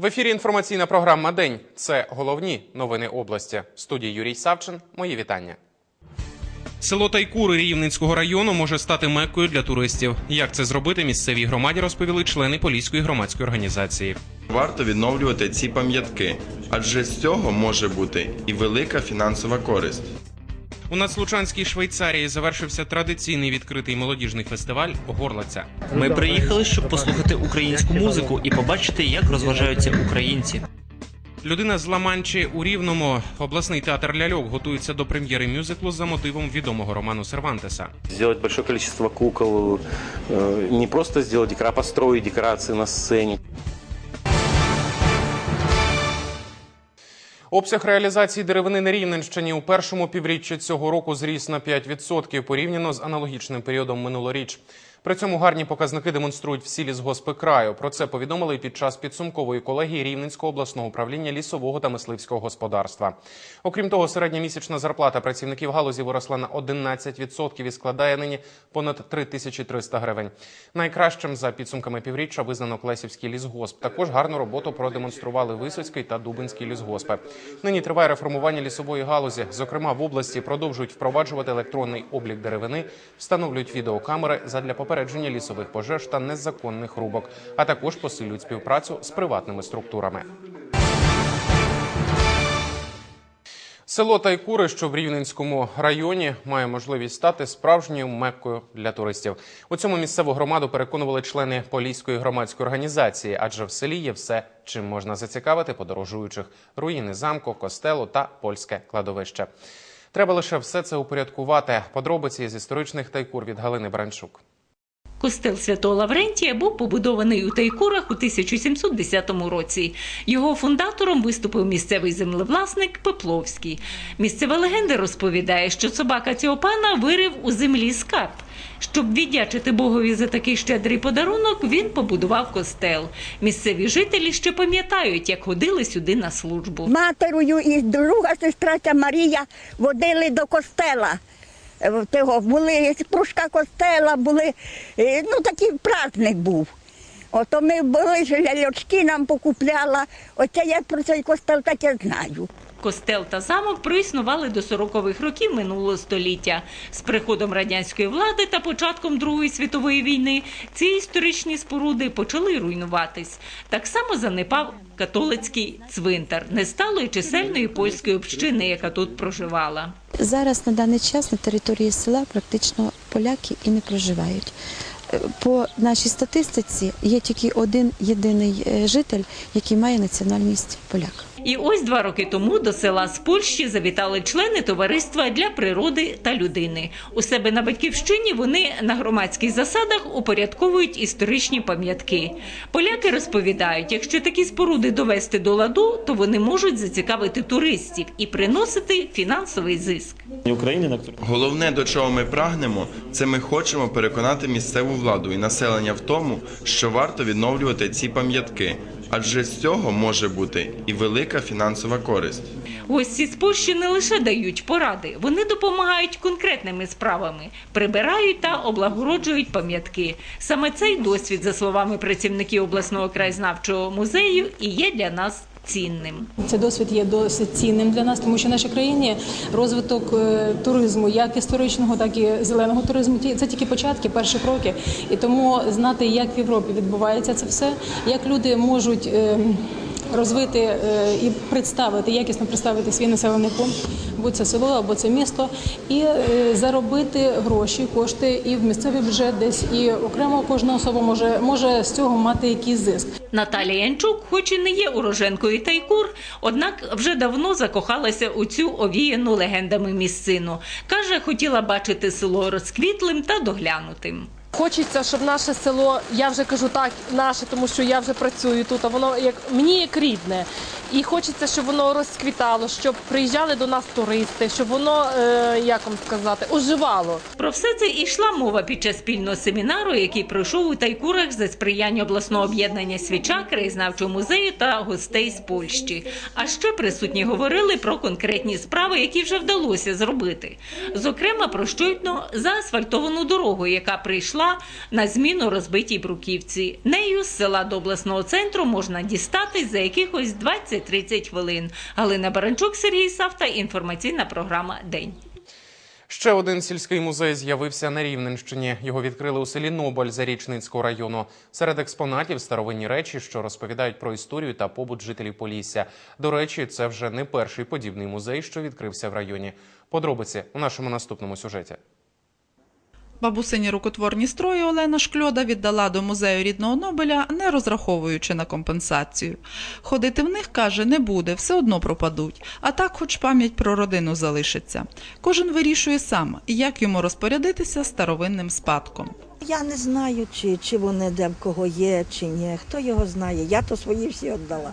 В ефірі інформаційна програма День. Це головні новини області. В студії Юрій Савчин. Мої вітання. Село Тайкури Рівненського району може стати меккою для туристів. Як це зробити місцевій громаді розповіли члени Поліської громадської організації. Варто відновлювати ці пам'ятки, адже з цього може бути і велика фінансова користь. У Нацлучанській Швейцарії завершився традиційний відкритий молодіжний фестиваль Горлиця. Ми приїхали, щоб послухати українську музику і побачити, як розважаються українці. Людина з Ла-Манчі у Рівному обласний театр ляльок готується до прем'єри мюзиклу за мотивом відомого роману Сервантеса. Сделать большое количество кукол, э, не просто декора, а построить декорации на сцене. Обсяг реалізації деревини на Рівненщині у першому півріччі цього року зріс на 5% порівняно з аналогічним періодом минулоріч. При цьому гарні показники демонструють всі лісгоспи краю. Про це повідомили під час підсумкової колегії Рівненського обласного управління лісового та мисливського господарства. Окрім того, середня місячна зарплата працівників галузі виросла на 11% і складає нині понад 3300 гривень. Найкращим за підсумками півріччя визнано Клесівський лісгосп. Також гарну роботу продемонстрували Висоцький та Дубинський лісгоспи. Нині триває реформування лісової галузі. Зокрема, в області продовжують впроваджувати електронний облік деревини, встановлюють відеокамери задля попередження лісових пожеж та незаконних рубок, а також посилюють співпрацю з приватними структурами. Село Тайкури, що в Рівненському районі, має можливість стати справжньою меккою для туристів. У цьому місцеву громаду переконували члени Поліської громадської організації, адже в селі є все, чим можна зацікавити подорожуючих: руїни замку, костелу та польське кладовище. Треба лише все це упорядкувати. Подробиці з історичних тайкур від Галини Бранчук. Костел Святого Лаврентія був побудований у Тайкурах у 1710 році. Його фундатором виступив місцевий землевласник Пепловський. Місцева легенда розповідає, що собака цього пана вирив у землі скарб. Щоб віддячити Богові за такий щедрий подарунок, він побудував костел. Місцеві жителі ще пам'ятають, як ходили сюди на службу. матерою і друга сестра Марія водили до костела. Е, Того були пружка костела, були, е, ну такий праздник був. Ото ми були ляльочки нам покупляла. Оце я про цей костел так я знаю. Костел та замок проіснували до 40-х років минулого століття. З приходом радянської влади та початком Другої світової війни ці історичні споруди почали руйнуватись. Так само занепав католицький цвинтар несталої чисельної польської общини, яка тут проживала. Зараз на даний час на території села практично поляки і не проживають. Е, По нашій статистиці є тільки один єдиний е, житель, який має національність поляк. І ось два роки тому до села з Польщі завітали члени товариства для природи та людини. У себе на батьківщині вони на громадських засадах упорядковують історичні пам'ятки. Поляки розповідають, якщо такі споруди довести до ладу, то вони можуть зацікавити туристів і приносити фінансовий зиск. Головне, до чого ми прагнемо, це ми хочемо переконати місцеву владу і населення в тому, що варто відновлювати ці пам'ятки, адже з цього може бути і велика фінансова користь. Гості з Польщі не лише дають поради, вони допомагають конкретними справами, прибирають та облагороджують пам'ятки. Саме цей досвід, за словами працівників обласного краєзнавчого музею, і є для нас цінним. Цей досвід є досить цінним для нас, тому що в нашій країні розвиток е, туризму, як історичного, так і зеленого туризму, це тільки початки, перші кроки. І тому знати, як в Європі відбувається це все, як люди можуть. Розвити е, і представити, якісно представити свій населений пункт, будь це село або це місто, і е, заробити гроші, кошти і в місцевий бюджет десь, і окремо кожна особа може, може з цього мати якийсь зиск. Наталія Янчук, хоч і не є уроженкою Тайкур, однак вже давно закохалася у цю овіяну легендами місцину. Каже, хотіла бачити село розквітлим та доглянутим. Хочеться, щоб наше село, я вже кажу так, наше, тому що я вже працюю тут, а воно як мені як рідне. І хочеться, щоб воно розквітало, щоб приїжджали до нас туристи, щоб воно, е, як вам сказати, оживало. Про все це йшла мова під час спільного семінару, який пройшов у Тайкурах за сприяння обласного об'єднання свіча, краєзнавчого музею та гостей з Польщі. А ще присутні говорили про конкретні справи, які вже вдалося зробити. Зокрема, про щойно заасфальтовану дорогу, яка прийшла числа на зміну розбитій бруківці. Нею з села до обласного центру можна дістатись за якихось 20-30 хвилин. Галина Баранчук, Сергій Савта, інформаційна програма День. Ще один сільський музей з'явився на Рівненщині. Його відкрили у селі Ноболь Зарічницького району. Серед експонатів старовинні речі, що розповідають про історію та побут жителів Полісся. До речі, це вже не перший подібний музей, що відкрився в районі. Подробиці у нашому наступному сюжеті. Бабусині рукотворні строї Олена Шкльода віддала до музею рідного Нобеля, не розраховуючи на компенсацію. Ходити в них, каже, не буде, все одно пропадуть. А так, хоч пам'ять про родину залишиться. Кожен вирішує сам, як йому розпорядитися старовинним спадком. Я не знаю, чи, чи вони де в кого є, чи ні. Хто його знає. Я то свої всі віддала,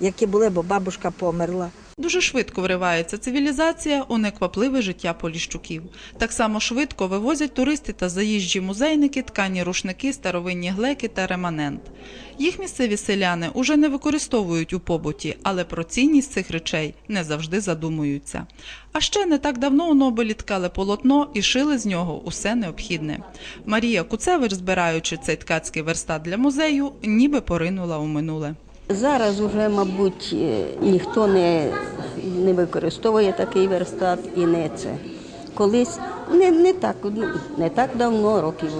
які були, бо бабушка померла. Дуже швидко вривається цивілізація у неквапливе життя поліщуків. Так само швидко вивозять туристи та заїжджі музейники, ткані рушники, старовинні глеки та реманент. Їх місцеві селяни уже не використовують у побуті, але про цінність цих речей не завжди задумуються. А ще не так давно у Нобелі ткали полотно і шили з нього усе необхідне. Марія Куцевич, збираючи цей ткацький верстат для музею, ніби поринула у минуле. Зараз вже, мабуть, е, ніхто не, не використовує такий верстат і не це. Колись не, не, так, ну, не так давно, років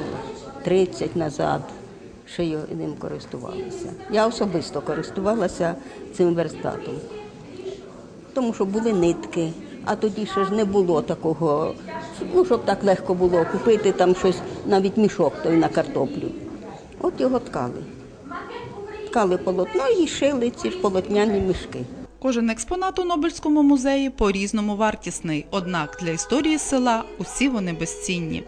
30 назад, ще й ним користувалися. Я особисто користувалася цим верстатом, тому що були нитки, а тоді ще ж не було такого, ну, щоб так легко було купити там щось, навіть мішок той на картоплю. От його ткали ткали полотно і шили ці ж полотняні мішки. Кожен експонат у Нобельському музеї по-різному вартісний, однак для історії села усі вони безцінні.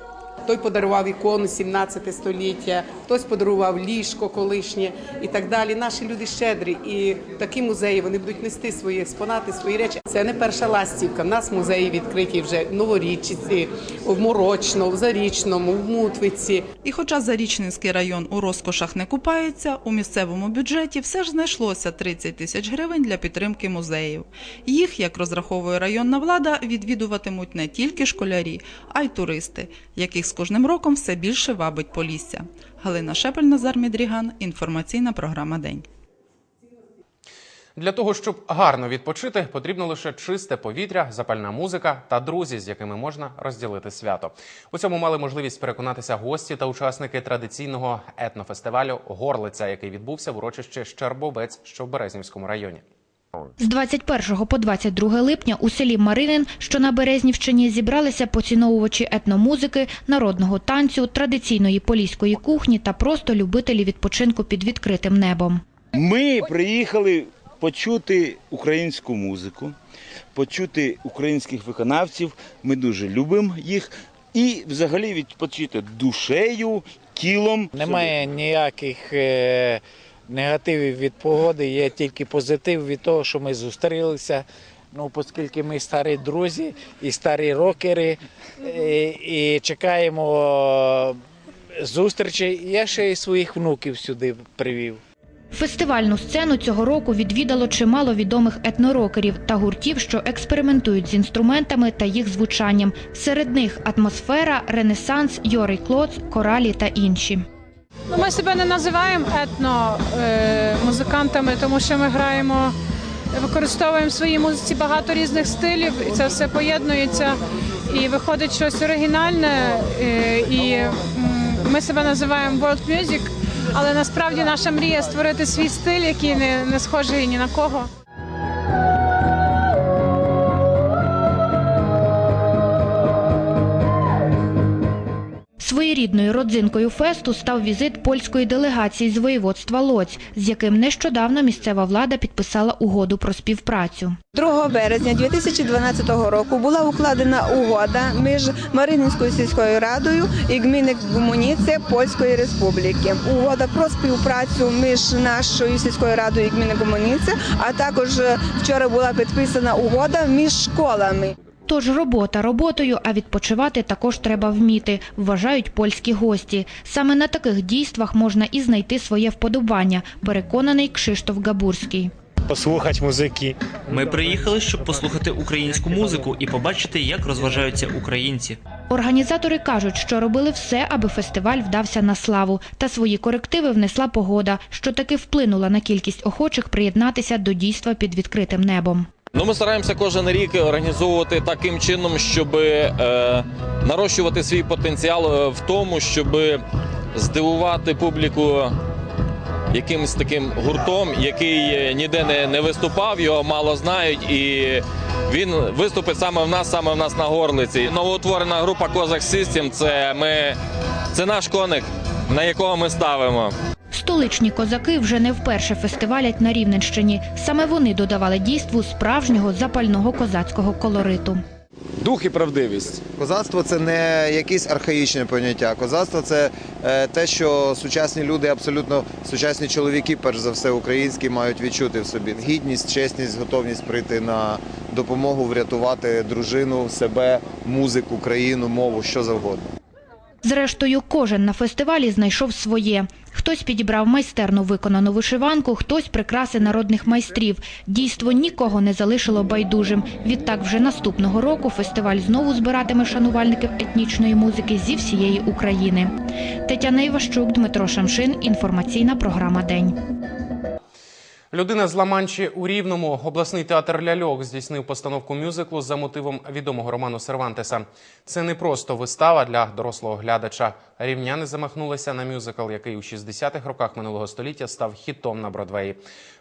Той подарував ікону 17 століття, хтось подарував ліжко колишнє і так далі. Наші люди щедрі, і такі музеї вони будуть нести свої експонати, свої речі. Це не перша ластівка. В нас музеї відкриті вже в Новорічці, в Морочно, в Зарічному, в Мутвиці. І хоча Зарічненський район у розкошах не купається, у місцевому бюджеті все ж знайшлося 30 тисяч гривень для підтримки музеїв. Їх, як розраховує районна влада, відвідуватимуть не тільки школярі, а й туристи, яких кожним роком все більше вабить Полісся. Галина Шепель, Назар Мідріган. Інформаційна програма День. Для того, щоб гарно відпочити, потрібно лише чисте повітря, запальна музика та друзі, з якими можна розділити свято. У цьому мали можливість переконатися гості та учасники традиційного етнофестивалю Горлиця, який відбувся в урочищі Щербовець, що в Березнівському районі. З 21 по 22 липня у селі Маринин, що на Березнівщині, зібралися поціновувачі етномузики, народного танцю, традиційної поліської кухні та просто любителі відпочинку під відкритим небом. Ми приїхали почути українську музику, почути українських виконавців. Ми дуже любимо їх. І взагалі відпочити душею, тілом. Немає ніяких е, негативів від погоди, є тільки позитив від того, що ми зустрілися. Ну, оскільки ми старі друзі і старі рокери, і, і чекаємо зустрічі. Я ще й своїх внуків сюди привів. Фестивальну сцену цього року відвідало чимало відомих етнорокерів та гуртів, що експериментують з інструментами та їх звучанням. Серед них атмосфера, ренесанс, Йорий Клоц, коралі та інші. Ну, ми себе не називаємо етно е, тому що ми граємо, використовуємо в своїй музиці багато різних стилів, і це все поєднується. І виходить щось оригінальне. е, і ми себе називаємо World Music, але насправді наша мрія створити свій стиль, який не схожий ні на кого. Своєрідною родзинкою фесту став візит польської делегації з воєводства Лоць, з яким нещодавно місцева влада підписала угоду про співпрацю. 2 березня 2012 року була укладена угода між Марининською сільською радою і гміни Гумуніце Польської Республіки. Угода про співпрацю між нашою сільською радою і гміни Гумуніце, а також вчора була підписана угода між школами. Тож робота роботою, а відпочивати також треба вміти, вважають польські гості. Саме на таких дійствах можна і знайти своє вподобання, переконаний Кшиштоф Габурський. послухати музики. Ми приїхали, щоб послухати українську музику і побачити, як розважаються українці. Організатори кажуть, що робили все, аби фестиваль вдався на славу, та свої корективи внесла погода, що таки вплинула на кількість охочих приєднатися до дійства під відкритим небом. Ну, ми стараємося кожен рік організовувати таким чином, щоб е, нарощувати свій потенціал е, в тому, щоб здивувати публіку якимось таким гуртом, який е, ніде не, не виступав, його мало знають, і він виступить саме в нас, саме в нас на горлиці. Новоутворена група Козак System – це ми це наш коник, на якого ми ставимо. Столичні козаки вже не вперше фестивалять на Рівненщині. Саме вони додавали дійству справжнього запального козацького колориту. Дух і правдивість. Козацтво це не якесь архаїчне поняття. Козацтво це е, те, що сучасні люди, абсолютно сучасні чоловіки, перш за все, українські, мають відчути в собі. Гідність, чесність, готовність прийти на допомогу, врятувати дружину, себе, музику, країну, мову, що завгодно. Зрештою, кожен на фестивалі знайшов своє. Хтось підібрав майстерну виконану вишиванку, хтось прикраси народних майстрів. Дійство нікого не залишило байдужим. Відтак, вже наступного року фестиваль знову збиратиме шанувальників етнічної музики зі всієї України. Тетяна Іващук, Дмитро Шамшин. Інформаційна програма День. Людина з Ла-Манчі у Рівному обласний театр ляльок здійснив постановку мюзиклу за мотивом відомого роману Сервантеса. Це не просто вистава для дорослого глядача. Рівняни замахнулися на мюзикл, який у 60-х роках минулого століття став хітом на Бродвеї.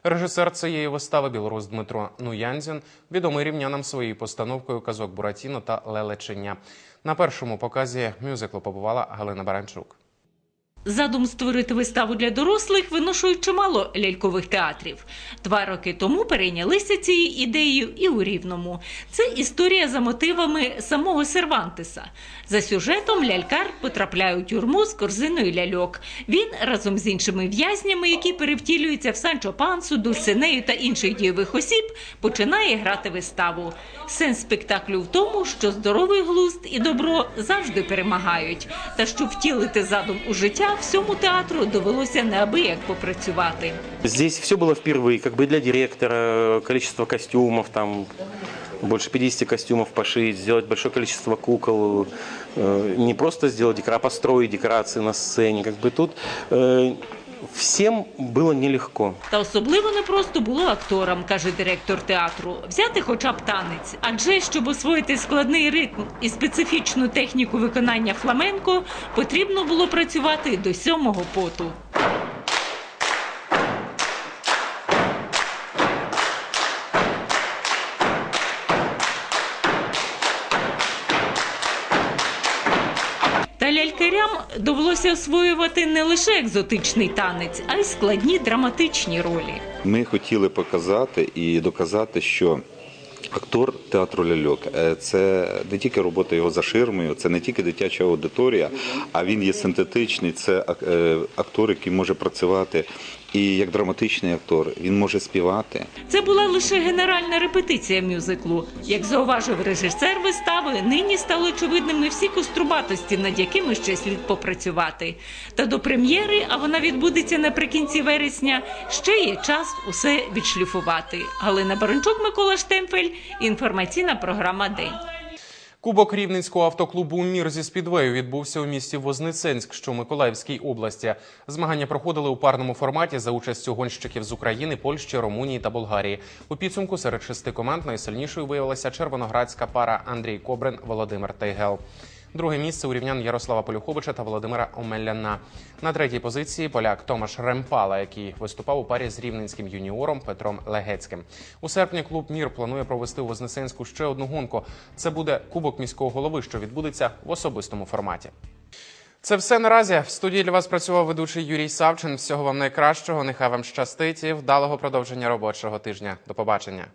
Режисер цієї вистави білорус Дмитро Нуянзін відомий рівнянам своєю постановкою казок Буратіно та Лелечення. На першому показі мюзиклу побувала Галина Баранчук. Задум створити виставу для дорослих виношують чимало лялькових театрів. Два роки тому перейнялися цією ідеєю і у Рівному. Це історія за мотивами самого Сервантеса. За сюжетом лялькар потрапляє у тюрму з корзиною ляльок. Він разом з іншими в'язнями, які перевтілюються в Санчо Пансу, Дульсинею та інших дійових осіб, починає грати виставу. Сенс спектаклю в тому, що здоровий глузд і добро завжди перемагають. Та щоб втілити задум у життя, всьому театру довелося неабияк попрацювати. Здесь все было впервые, как бы для директора, количество костюмов, там больше 50 костюмов пошить, сделать большое количество кукол, э, не просто сделать декора, а построить декорации на сцене. Как бы тут э, було нелегко. Та особливо непросто було акторам, каже директор театру, взяти хоча б танець. Адже щоб освоїти складний ритм і специфічну техніку виконання фламенко, потрібно було працювати до сьомого поту. Довелося освоювати не лише екзотичний танець, а й складні драматичні ролі. Ми хотіли показати і доказати, що актор театру ляльок е, це не тільки робота його за ширмою, це не тільки дитяча аудиторія, а він є синтетичний. Це е, актор, який може працювати і як драматичний актор, він може співати. Це була лише генеральна репетиція мюзиклу. Як зауважив режисер вистави, нині стали очевидними всі кострубатості, над якими ще слід попрацювати. Та до прем'єри, а вона відбудеться наприкінці вересня, ще є час усе відшліфувати. Галина Баранчук, Микола Штемфель. Інформаційна програма День. Кубок Рівненського автоклубу Мір зі спідвею відбувся у місті Вознесенськ, що в Миколаївській області. Змагання проходили у парному форматі за участю гонщиків з України, Польщі, Румунії та Болгарії. У підсумку серед шести команд найсильнішою виявилася червоноградська пара Андрій Кобрин, Володимир Тайгел. Друге місце у рівнян Ярослава Полюховича та Володимира Омеляна. На третій позиції поляк Томаш Ремпала, який виступав у парі з рівненським юніором Петром Легецьким. У серпні клуб Мір планує провести у Вознесенську ще одну гонку. Це буде Кубок міського голови, що відбудеться в особистому форматі. Це все наразі. В студії для вас працював ведучий Юрій Савчин. Всього вам найкращого. Нехай вам щастить і вдалого продовження робочого тижня. До побачення.